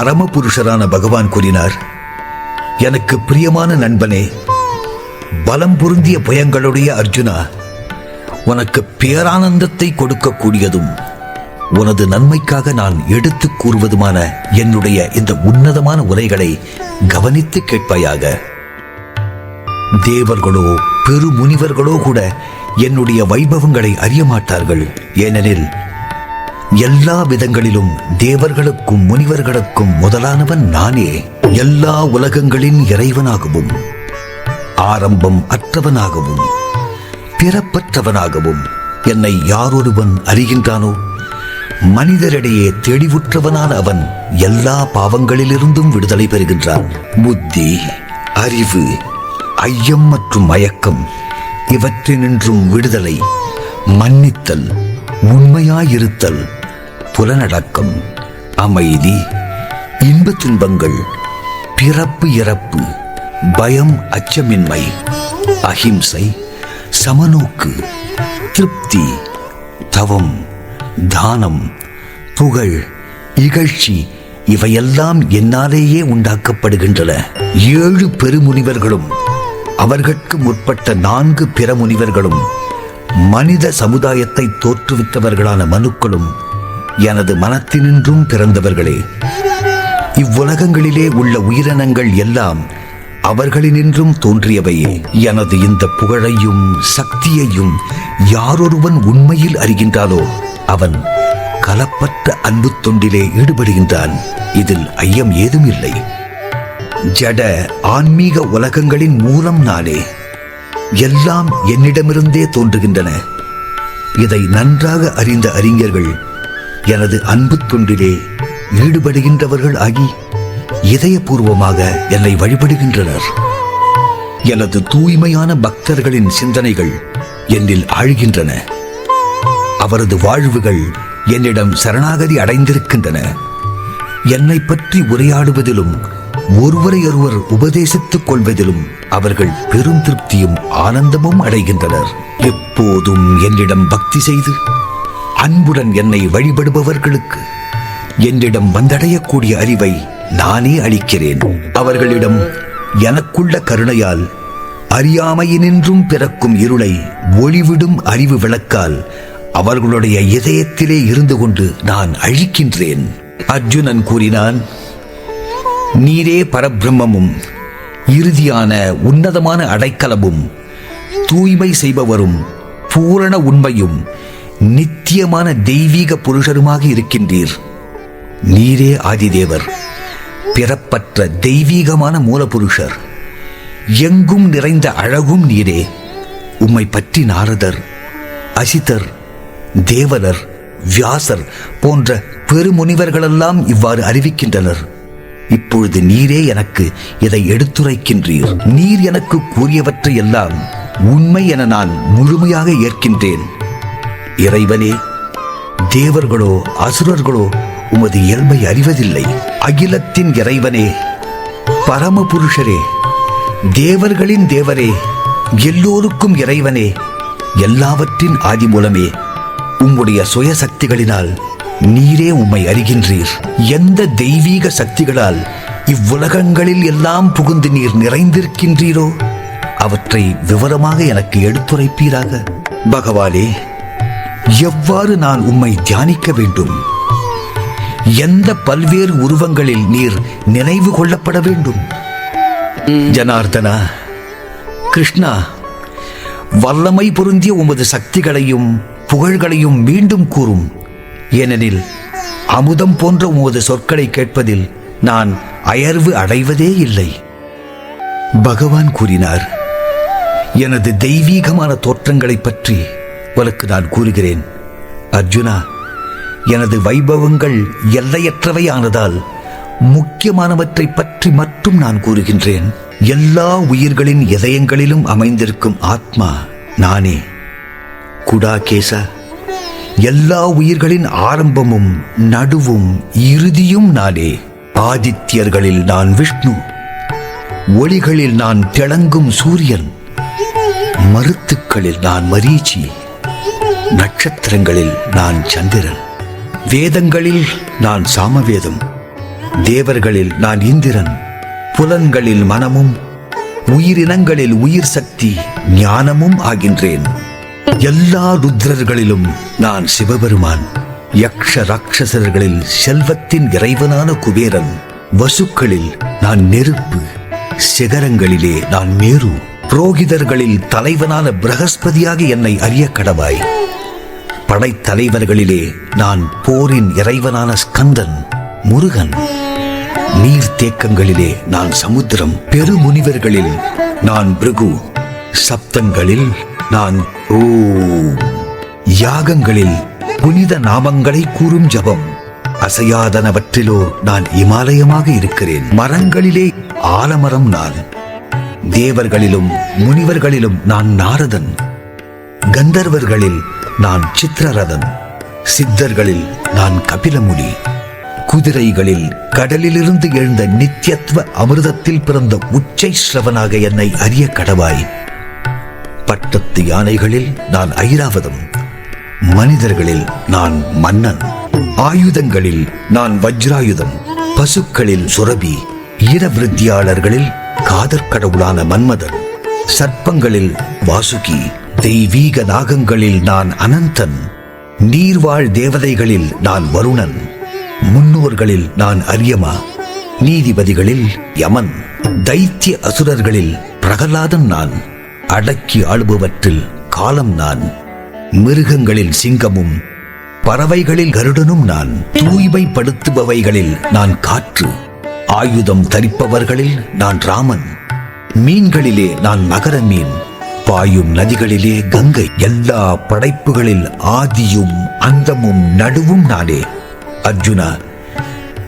பரமபுருஷரான பகவான் கூறினார் எனக்கு பிரியமான நண்பனே பலம் பொருந்திய பயங்களுடைய அர்ஜுனா உனக்கு பேரானந்தத்தை கொடுக்கக்கூடியதும் உனது நன்மைக்காக நான் எடுத்து கூறுவதுமான என்னுடைய இந்த உன்னதமான உரைகளை கவனித்து கேட்பாயாக. தேவர்களோ பெருமுனிவர்களோ கூட என்னுடைய வைபவங்களை அறிய மாட்டார்கள் ஏனெனில் எல்லா விதங்களிலும் தேவர்களுக்கும் முனிவர்களுக்கும் முதலானவன் நானே. எல்லா உலகங்களின் இறைவனாகவும் ஆரம்பம் அற்றவனாகவும் பிறப்பற்றவனாகவும் என்னை யாரொருவன் அறிகின்றானோ? மனிதரிடையே தெளிவுற்றவனான அவன் எல்லா பாவங்களிலிருந்தும் விடுதலை பெறுகின்றான். புத்தி அறிவு ஐயம் மற்றும் மயக்கம் இவற்றினின்றும் விடுதலை மன்னித்தல் உண்மையாயிருத்தல் புலனடக்கம் அமைதி இன்ப துன்பங்கள் பிறப்பு இறப்பு பயம் அச்சமின்மை அஹிம்சை சமநோக்கு திருப்தி தவம் தானம் புகழ் இகழ்ச்சி இவையெல்லாம் என்னாலேயே உண்டாக்கப்படுகின்றன. ஏழு பெருமுனிவர்களும் அவர்களுக்கு முற்பட்ட நான்கு பிற முனிவர்களும் மனித சமுதாயத்தை தோற்றுவித்தவர்களான மனுக்களும் எனது மனத்தினின்றும் பிறந்தவர்களே இவ்வுலகங்களிலே உள்ள உயிரினங்கள் எல்லாம் அவர்களினின்றும் தோன்றியவையே எனது இந்த புகழையும் சக்தியையும் யாரொருவன் உண்மையில் அறிகின்றாலோ அவன் கலப்பற்ற அன்பு தொண்டிலே ஈடுபடுகின்றான். இதில் ஐயம் ஏதும் இல்லை. ஜட ஆன்மீக உலகங்களின் மூலம் நானே எல்லாம் என்னிடமிருந்தே தோன்றுகின்றன. இதை நன்றாக அறிந்த அறிஞர்கள் எனது அன்பு தொண்டிலே ஈடுபடுகின்றவர்கள் ஆகி இதயபூர்வமாக என்னை வழிபடுகின்றனர். எனது தூய்மையான பக்தர்களின் சிந்தனைகள் என்னில் ஆழ்கின்றன. அவரது வாழ்வுகள் என்னிடம் சரணாகதி அடைந்திருக்கின்றன. என்னை பற்றி உரையாடுவதிலும் ஒருவரையொருவர் உபதேசித்துக் கொள்வதிலும் அவர்கள் பெரும் திருப்தியும் ஆனந்தமும் அடைகின்றனர். எப்போதும் என்னிடம் பக்தி செய்து அன்புடன் என்னை வழிபடுபவர்களுக்கு என்னிடம் வந்தடையக்கூடிய அறிவை நானே அளிக்கிறேன். அவர்களிடம் எனக்குள்ள கருணையால் அறியாமையினின்றும் பிறக்கும் இருளை ஒளிவிடும் அறிவு விளக்கால் அவர்களுடைய இதயத்திலே இருந்து கொண்டு நான் அழிக்கின்றேன். அர்ஜுனன் கூறினான் நீரே பரபிரம்மமும் இறுதியான உன்னதமான அடைக்கலமும் தூய்மை செய்பவரும் பூரண உண்மையும் நித்தியமான தெய்வீக புருஷருமாக இருக்கின்றீர். நீரே ஆதிதேவர் பிறப்பற்ற தெய்வீகமான மூலபுருஷர். எங்கும் நிறைந்த அழகும் நீரே உம்மை பற்றி நாரதர் அசிதர் தேவலர் வியாசர் போன்ற பெருமுனிவர்களெல்லாம் இவ்வாறு அறிவிக்கின்றனர். இப்பொழுது நீரே எனக்கு இதை எடுத்துரைக்கின்றீர். நீர் எனக்கு கூறியவற்றை எல்லாம் உண்மை என நான் முழுமையாக ஏற்கின்றேன். இறைவனே தேவர்களோ அசுரர்களோ உமது இயல்பை அறிவதில்லை. அகிலத்தின் இறைவனே பரமபுருஷரே தேவர்களின் தேவரே எல்லோருக்கும் இறைவனே எல்லாவற்றின் ஆதி மூலமே உம்முடைய சுய சக்திகளினால் நீரே உம்மை அறிகின்றீர். எந்த தெய்வீக சக்திகளால் இவ்வுலகங்களில் எல்லாம் புகுந்து நீர் நிறைந்திருக்கின்றீரோ அவற்றை விவரமாக எனக்கு எடுத்துரைப்பீராக. பகவானே எவ்வாறு நான் உம்மை தியானிக்க வேண்டும்? எந்த பல்வேறு உருவங்களில் நீர் நினைவு கொள்ளப்பட வேண்டும்? ஜனார்தனா கிருஷ்ணா வல்லமை பொருந்திய உமது சக்திகளையும் புகழ்களையும் மீண்டும் கூறும். ஏனெனில் அமுதம் போன்ற உமது சொற்களை கேட்பதில் நான் அயர்வு அடைவதே இல்லை. பகவான் கூறினார் எனது தெய்வீகமான தோற்றங்களைப் பற்றி உனக்கு நான் கூறுகிறேன். அர்ஜுனா எனது வைபவங்கள் எல்லையற்றவை ஆனதால் முக்கியமானவற்றை பற்றி மட்டும் நான் கூறுகின்றேன். எல்லா உயிர்களின் இதயங்களிலும் அமைந்திருக்கும் ஆத்மா நானே. குடாகேசா எல்லா உயிர்களின் ஆரம்பமும் நடுவும் இறுதியும் நானே. ஆதித்யர்களில் நான் விஷ்ணு ஒளிகளில் நான் திளங்கும் சூரியன் மருத்துக்களில் நான் மரீச்சி. நட்சத்திரங்களில் நான் சந்திரன். வேதங்களில் நான் சாமவேதம். தேவர்களில் நான் இந்திரன். புலன்களில் மனமும் உயிரினங்களில் உயிர் சக்தி ஞானமும் ஆகின்றேன். எல்லா ருத்ரர்களிலும் நான் சிவபெருமான். யக்ஷ ராட்சசர்களில் செல்வத்தின் இறைவனான குபேரன். வசுக்களில் நான் நெருப்பு. சிகரங்களிலே நான் மேரு. புரோகிதர்களில் தலைவனான பிரகஸ்பதியாக என்னை அறிய கடவாய். படைத்தலைவர்களிலே நான் போரின் இறைவனான ஸ்கந்தன் முருகன். நீர்த்தேக்கங்களிலே நான் சமுத்திரம் பெருமுனிவர்களில் நான் பிருகு. சப்தங்களில் நான் ஓ யாகங்களில் புனித நாமங்களை கூறும் ஜபம். அசையாதனவற்றிலோ நான் இமாலயமாக இருக்கிறேன். மரங்களிலே ஆலமரம் நான். தேவர்களிலும் முனிவர்களிலும் நான் நாரதன். கந்தர்வர்களில் நான் சித்திரரதன். சித்தர்களில் நான் கபிலமுனி. குதிரைகளில் கடலிலிருந்து எழுந்த நித்யத்வ அமிர்தத்தில் பிறந்த உச்சை ஸ்ரவனாக என்னை அறிய கடவாய். பட்டத்து யானைகளில் நான் ஐராவதம். மனிதர்களில் நான் மன்னன். ஆயுதங்களில் நான் வஜ்ராயுதம். பசுக்களில் சுரபி. ஈரவிருத்தியாளர்களில் காதற் கடவுளான மன்மதன் சர்ப்பங்களில் வாசுகி தெய்வீக நாகங்களில் நான் அனந்தன் நீர்வாழ் தேவதைகளில் நான் வருணன் முன்னோர்களில் நான் அரியமா நீதிபதிகளில் யமன் தைத்திய அசுரர்களில் பிரகலாதன் நான் அடக்கி ஆளுபவற்றில் காலம் நான் மிருகங்களில் சிங்கமும் பறவைகளில் கருடனும் நான் தூய்மைப்படுத்துபவைகளில் நான் காற்று. ஆயுதம் தரிப்பவர்களில் நான் ராமன். மீன்களிலே நான் மகர மீன். பாயும் நதிகளிலே கங்கை. எல்லா படைப்புகளில் ஆதியும் அந்தமும் நடுவும் நானே. அர்ஜுனா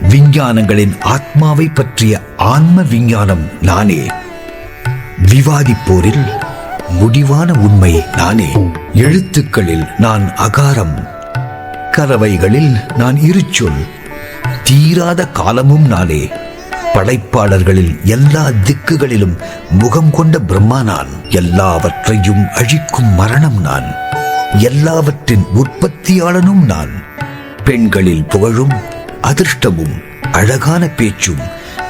விஞ்ஞானங்களின் ஆத்மாவை பற்றிய ஆன்ம விஞ்ஞானம் நானே. விவாதிப்போரில் முடிவான உண்மை நானே. எழுத்துக்களில் நான் அகாரம். கலவைகளில் நான் இருச்சொல். தீராத காலமும் நானே. படைப்பாளர்களில் எல்லா திக்குகளிலும் முகம் கொண்ட பிரம்மா நான். எல்லாவற்றையும் அழிக்கும் மரணம் நான். எல்லாவற்றின் உற்பத்தியாளனும் நான். பெண்களில் புகழும் அதிர்ஷ்டமும் அழகான பேச்சும்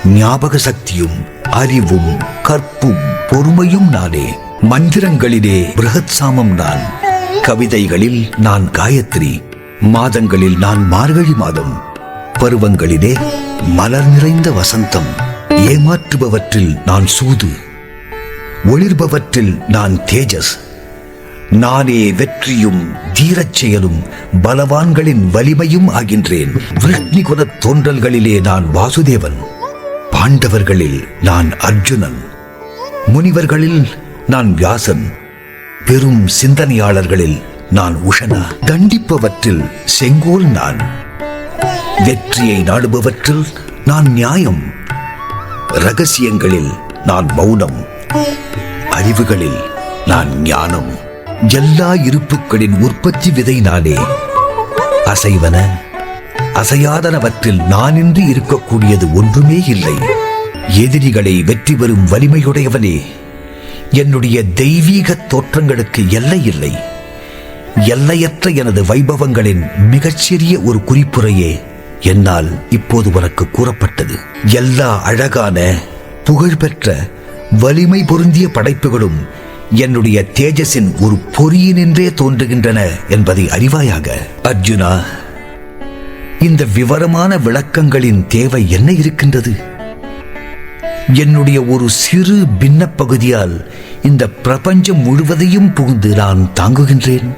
ஞாபக சக்தியும் அறிவும் கற்பும் பொறுமையும் நானே. மந்திரங்களிலே பிருகத் சாமம் நான். கவிதைகளில் நான் காயத்ரி. மாதங்களில் நான் மார்கழி மாதம். பருவங்களிலே மலர் நிறைந்த வசந்தம் ஏமாற்றுபவற்றில் நான் சூது ஒளிர்பவற்றில் நான் தேஜஸ். நானே வெற்றியும் தீரச் செயலும் பலவான்களின் வலிமையும் ஆகின்றேன். விருஷ்ணிகுல தோன்றல்களிலே நான் வாசுதேவன் பாண்டவர்களில் நான் அர்ஜுனன் முனிவர்களில் நான் வியாசன் பெரும் சிந்தனையாளர்களில் நான் உஷனா. தண்டிப்பவற்றில் செங்கோல் நான் வெற்றியை நாடுபவற்றில் நான் நியாயம். ரகசியங்களில் நான் மௌனம். அறிவுகளில் நான் ஞானம். எல்லா இருப்புகளின் உற்பத்தி விதை நானே. அசைவன அசையாதனவற்றில் நானின்றி இருக்கக்கூடியது ஒன்றுமே இல்லை. எதிரிகளை வெற்றி பெறும் வலிமையுடையவனே. என்னுடைய தெய்வீக தோற்றங்களுக்கு எல்லை இல்லை. எல்லையற்ற எனது வைபவங்களின் மிகச்சிறிய ஒரு குறிப்புரையே. என்னால் இப்போது உனக்கு கூறப்பட்டது. எல்லா அழகான புகழ்பெற்ற வலிமை பொருந்திய படைப்புகளும் என்னுடைய தேஜஸின் ஒரு பொறியினின்றே தோன்றுகின்றன என்பதை அறிவாயாக. அர்ஜுனா இந்த விவரமான விளக்கங்களின் தேவை என்ன இருக்கின்றது? என்னுடைய ஒரு சிறு பின்ன பகுதியால் இந்த பிரபஞ்சம் முழுவதையும் புகுந்து நான் தாங்குகின்றேன்.